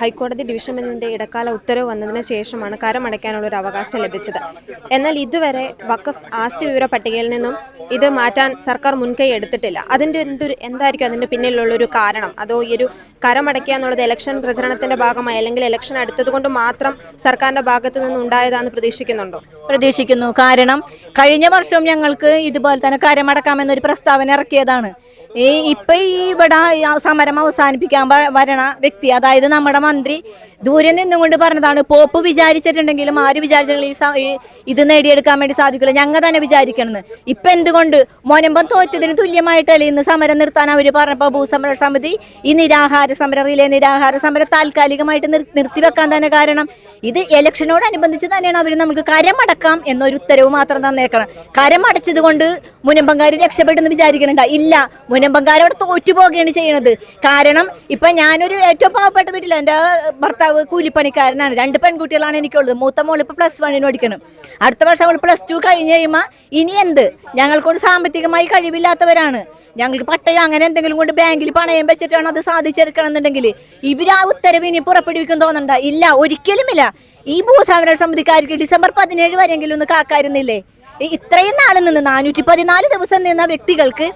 ഹൈക്കോടതി ഡിവിഷൻ ബെഞ്ചിന്റെ ഇടക്കാല ഉത്തരവ് വന്നതിന് ശേഷമാണ് കരമടയ്ക്കാനുള്ള ഒരു അവകാശം ലഭിച്ചത്. എന്നാൽ ഇതുവരെ വക്കഫ് ആസ്തി വിവര പട്ടികയിൽ നിന്നും ഇത് മാറ്റാൻ സർക്കാർ മുൻകൈ എടുത്തിട്ടില്ല. അതിന്റെ എന്തൊരു എന്തായിരിക്കും അതിന്റെ പിന്നിലുള്ള ഒരു കാരണം? അതോ ഈ ഒരു കരമടയ്ക്കുക എന്നുള്ളത് ഇലക്ഷൻ പ്രചരണത്തിന്റെ ഭാഗമായി അല്ലെങ്കിൽ ഇലക്ഷൻ അടുത്തതുകൊണ്ട് മാത്രം സർക്കാരിന്റെ ഭാഗത്ത് നിന്ന് ഉണ്ടായതാണെന്ന് പ്രതീക്ഷിക്കുന്നുണ്ടോ? പ്രതീക്ഷിക്കുന്നു. കാരണം കഴിഞ്ഞ വർഷം ഞങ്ങൾക്ക് ഇതുപോലെ തന്നെ കരമടക്കാമെന്നൊരു പ്രസ്താവന ഇറക്കിയതാണ്. ഈ ഇപ്പൊ ഈ ഇവിടെ സമരം അവസാനിപ്പിക്കാൻ വരണ വ്യക്തി അതായത് നമ്മുടെ മന്ത്രി ദൂരെ നിന്നുകൊണ്ട് പറഞ്ഞതാണ് പോപ്പ് വിചാരിച്ചിട്ടുണ്ടെങ്കിലും ആര് വിചാരിച്ചിട്ടുണ്ടെങ്കിലും ഈ ഇത് നേടിയെടുക്കാൻ വേണ്ടി സാധിക്കില്ല. ഞങ്ങൾ തന്നെ വിചാരിക്കണമെന്ന് ഇപ്പൊ എന്തുകൊണ്ട്? മൊനമ്പം തോറ്റതിന് തുല്യമായിട്ടല്ലേ ഇന്ന് സമരം നിർത്താൻ അവർ പറഞ്ഞപ്പോൾ ഭൂസമര സമിതി ഈ നിരാഹാര സമരം റിലേ നിരാഹാര സമരം താൽക്കാലികമായിട്ട് നിർ- നിർത്തിവെക്കാൻ തന്നെ കാരണം ഇത് ഇലക്ഷനോടനുബന്ധിച്ച് തന്നെയാണ് അവർ നമുക്ക് കരമടക്കാം എന്നൊരു ഉത്തരവ് മാത്രം തന്നേക്കണം. കരമടച്ചത് കൊണ്ട് മുനമ്പങ്കാർ രക്ഷപ്പെട്ടെന്ന് വിചാരിക്കുന്നുണ്ട ഇല്ല. മുനമ്പങ്കാരോട് തോറ്റു പോവുകയാണ് ചെയ്യുന്നത് കാരണം ഇപ്പൊ ഞാനൊരു ഏറ്റവും പാവപ്പെട്ട വീട്ടിൽ എന്റെ ഭർത്താവ് കൂലിപ്പണിക്കാരനാണ്. രണ്ട് പെൺകുട്ടികളാണ് എനിക്കുള്ളത്. മൂത്ത മോൾ ഇപ്പൊ പ്ലസ് വണ്ണിന് പഠിക്കണം. അടുത്ത വർഷം അവൾ പ്ലസ് ടു കഴിഞ്ഞ് കഴിയുമ്പോൾ ഇനി എന്ത്? ഞങ്ങൾക്കൊണ്ട് സാമ്പത്തികമായി കഴിവില്ലാത്തവരാണ്. ഞങ്ങൾക്ക് പട്ടയം അങ്ങനെ എന്തെങ്കിലും കൊണ്ട് ബാങ്കിൽ പണയം വെച്ചിട്ടാണ് അത് സാധിച്ചെടുക്കണം എന്നുണ്ടെങ്കിൽ ഇവർ ആ ഉത്തരവ് ഇനി പുറപ്പെടുവിക്കും തോന്നണ്ട. ഇല്ല ഒരിക്കലുമില്ല. ഈ ഭൂസമര സമിതിക്കാർക്ക് ഡിസംബർ പതിനേഴ് വരെയെങ്കിലും ഒന്ന് കാക്കായിരുന്നില്ലേ ഇത്രയും നാളിൽ നിന്ന് നാനൂറ്റി പതിനാല് ദിവസം നിന്ന വ്യക്തികൾക്ക്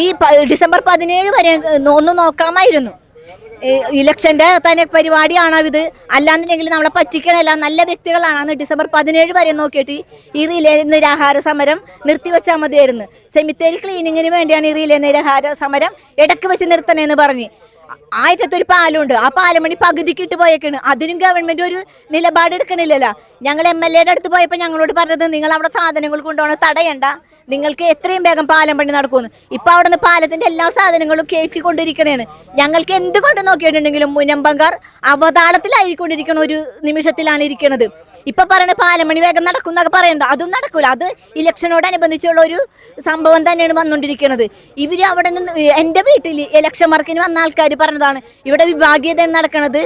ഈ ഡിസംബർ പതിനേഴ് വരെ ഒന്ന് നോക്കാമായിരുന്നു. ഇലക്ഷന്റെ തന്നെ പരിപാടിയാണോ ഇത്? അല്ലാന്നുണ്ടെങ്കിൽ നമ്മളെ പറ്റിക്കണല്ല നല്ല വ്യക്തികളാണെന്ന് ഡിസംബർ പതിനേഴ് വരെ നോക്കിയിട്ട് ഈ റിലേ നിരാഹാര സമരം നിർത്തിവെച്ചാൽ മതിയായിരുന്നു. സെമിത്തേരി ക്ലീനിങ്ങിന് വേണ്ടിയാണ് ഈ റിലേ നിരാഹാര സമരം ഇടയ്ക്ക് വെച്ച് നിർത്തണേന്ന് പറഞ്ഞ്. ആയിരത്തൊരു പാലമുണ്ട് ആ പാലമണി പകുതിക്ക് ഇട്ട് പോയേക്കാണ്. അതിനും ഗവൺമെന്റ് ഒരു നിലപാട് എടുക്കണില്ലല്ലോ. ഞങ്ങൾ എം എൽ എയുടെ അടുത്ത് പോയപ്പോൾ ഞങ്ങളോട് പറഞ്ഞത് നിങ്ങൾ അവിടെ സാധനങ്ങൾ കൊണ്ടുപോകണം തടയണ്ട. നിങ്ങൾക്ക് എത്രയും വേഗം പാലം പണി നടക്കുമെന്ന്. ഇപ്പൊ അവിടെ നിന്ന് പാലത്തിന്റെ എല്ലാ സാധനങ്ങളും കേച്ചു കൊണ്ടിരിക്കണേണ്. ഞങ്ങൾക്ക് എന്തുകൊണ്ട് നോക്കിയിട്ടുണ്ടെങ്കിലും മുനമ്പങ്കാർ അവതാളത്തിലായിക്കൊണ്ടിരിക്കുന്ന ഒരു നിമിഷത്തിലാണ് ഇരിക്കുന്നത് ഇപ്പൊ പറയണ പാലമണി വേഗം നടക്കും എന്നൊക്കെ പറയണ്ട അതും നടക്കൂല. അത് ഇലക്ഷനോട് ഇലക്ഷനോടനുബന്ധിച്ചുള്ള ഒരു സംഭവം തന്നെയാണ് വന്നുകൊണ്ടിരിക്കുന്നത് ഇവർ അവിടെ നിന്ന് എന്റെ വീട്ടിൽ ഇലക്ഷൻ വർക്കിന് വന്ന ആൾക്കാർ പറഞ്ഞതാണ് ഇവിടെ വിഭാഗീയത നടക്കണത്.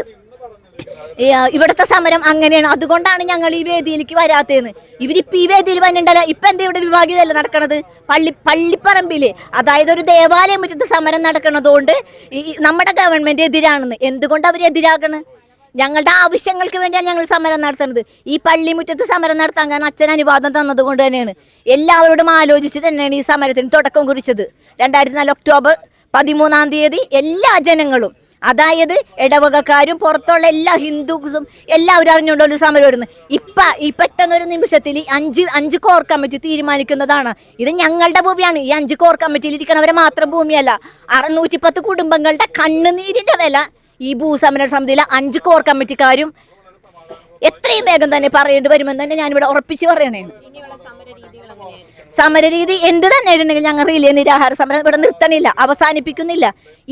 ഇവിടുത്തെ സമരം അങ്ങനെയാണ്. അതുകൊണ്ടാണ് ഞങ്ങൾ ഈ വേദിയിലേക്ക് വരാത്തതെന്ന്. ഇവരിപ്പോ ഈ വേദിയിൽ വന്നിട്ടല്ല ഇപ്പൊ എന്താ ഇവിടെ വിഭാഗീയതല്ല നടക്കണത്? പള്ളി പള്ളിപ്പറമ്പിൽ അതായത് ഒരു ദേവാലയം മുറ്റത്ത് സമരം നടക്കണതുകൊണ്ട് നമ്മുടെ ഗവൺമെന്റ് എതിരാണെന്ന്. എന്തുകൊണ്ട് അവർ ഞങ്ങളുടെ ആവശ്യങ്ങൾക്ക് വേണ്ടിയാണ് ഞങ്ങൾ സമരം നടത്തുന്നത്. ഈ പള്ളിമുറ്റത്ത് സമരം നടത്താൻ കാരണം അച്ഛൻ അനുവാദം തന്നത് കൊണ്ട് തന്നെയാണ്. എല്ലാവരോടും ആലോചിച്ച് തന്നെയാണ് ഈ സമരത്തിന് തുടക്കം കുറിച്ചത്. രണ്ടായിരത്തി നാല് ഒക്ടോബർ പതിമൂന്നാം തീയതി എല്ലാ ജനങ്ങളും അതായത് ഇടവകക്കാരും പുറത്തുള്ള എല്ലാ ഹിന്ദുസും എല്ലാവരും അറിഞ്ഞുകൊണ്ട് ഒരു സമരം വരുന്നു. ഇപ്പം ഈ പെട്ടെന്നൊരു നിമിഷത്തിൽ അഞ്ച് അഞ്ച് കോർ കമ്മിറ്റി തീരുമാനിക്കുന്നതാണ്. ഇത് ഞങ്ങളുടെ ഭൂമിയാണ്. ഈ അഞ്ച് കോർ കമ്മിറ്റിയിൽ ഇരിക്കണവരെ മാത്രം ഭൂമിയല്ല. അറുന്നൂറ്റി പത്ത് കുടുംബങ്ങളുടെ കണ്ണുനീരിന്റെ വില ഈ ഭൂസമര സമിതിയിലെ അഞ്ച് കോർ കമ്മിറ്റിക്കാരും എത്രയും വേഗം തന്നെ പറയേണ്ടി വരുമെന്ന് തന്നെ ഞാനിവിടെ ഉറപ്പിച്ച് പറയണേ. സമരരീതി എന്ത് തന്നെ ഉണ്ടെങ്കിൽ ഞങ്ങൾ റിലേ നിരാഹാര സമരം ഇവിടെ നിർത്തണില്ല അവസാനിപ്പിക്കുന്നില്ല.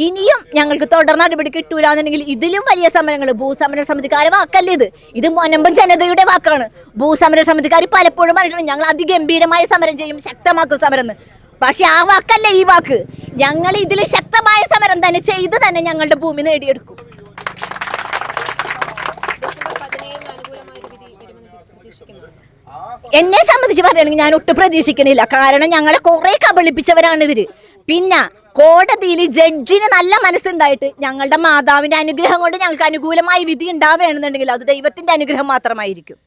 ഇനിയും ഞങ്ങൾക്ക് തുടർ നടപടി കിട്ടൂല ഇതിലും വലിയ സമരങ്ങൾ ഭൂസമര സമിതിക്കാരെ വാക്കല്ല ഇത്? ഇത് മൊനമ്പൻ ജനതയുടെ വാക്കാണ്. ഭൂസമര സമിതിക്കാർ പലപ്പോഴും പറഞ്ഞിട്ടുണ്ട് ഞങ്ങൾ അതിഗംഭീരമായ സമരം ചെയ്യും ശക്തമാക്കും സമരം എന്ന് പക്ഷെ ആ വാക്കല്ല ഈ വാക്ക്. ഞങ്ങൾ ഇതിൽ ശക്തമായ സമരം തന്നെ ചെയ്ത് തന്നെ ഞങ്ങളുടെ ഭൂമി നേടിയെടുക്കും ഡിസംബർ പതിനേഴിന് അനുകൂലമായ ഒരു വിധി വരുമെന്ന് പ്രതീക്ഷിക്കുന്നുണ്ടോ എന്നെ സംബന്ധിച്ച് പറയുകയാണെങ്കിൽ ഞാൻ ഒട്ടും പ്രതീക്ഷിക്കുന്നില്ല. കാരണം ഞങ്ങളെ കുറെ കബളിപ്പിച്ചവരാണ് ഇവർ. പിന്നെ കോടതിയിൽ ജഡ്ജിന് നല്ല മനസ്സുണ്ടായിട്ട് ഞങ്ങളുടെ മാതാവിന്റെ അനുഗ്രഹം കൊണ്ട് ഞങ്ങൾക്ക് അനുകൂലമായ വിധി ഉണ്ടാവുകയാണെന്നുണ്ടെങ്കിൽ അത് ദൈവത്തിന്റെ അനുഗ്രഹം മാത്രമായിരിക്കും.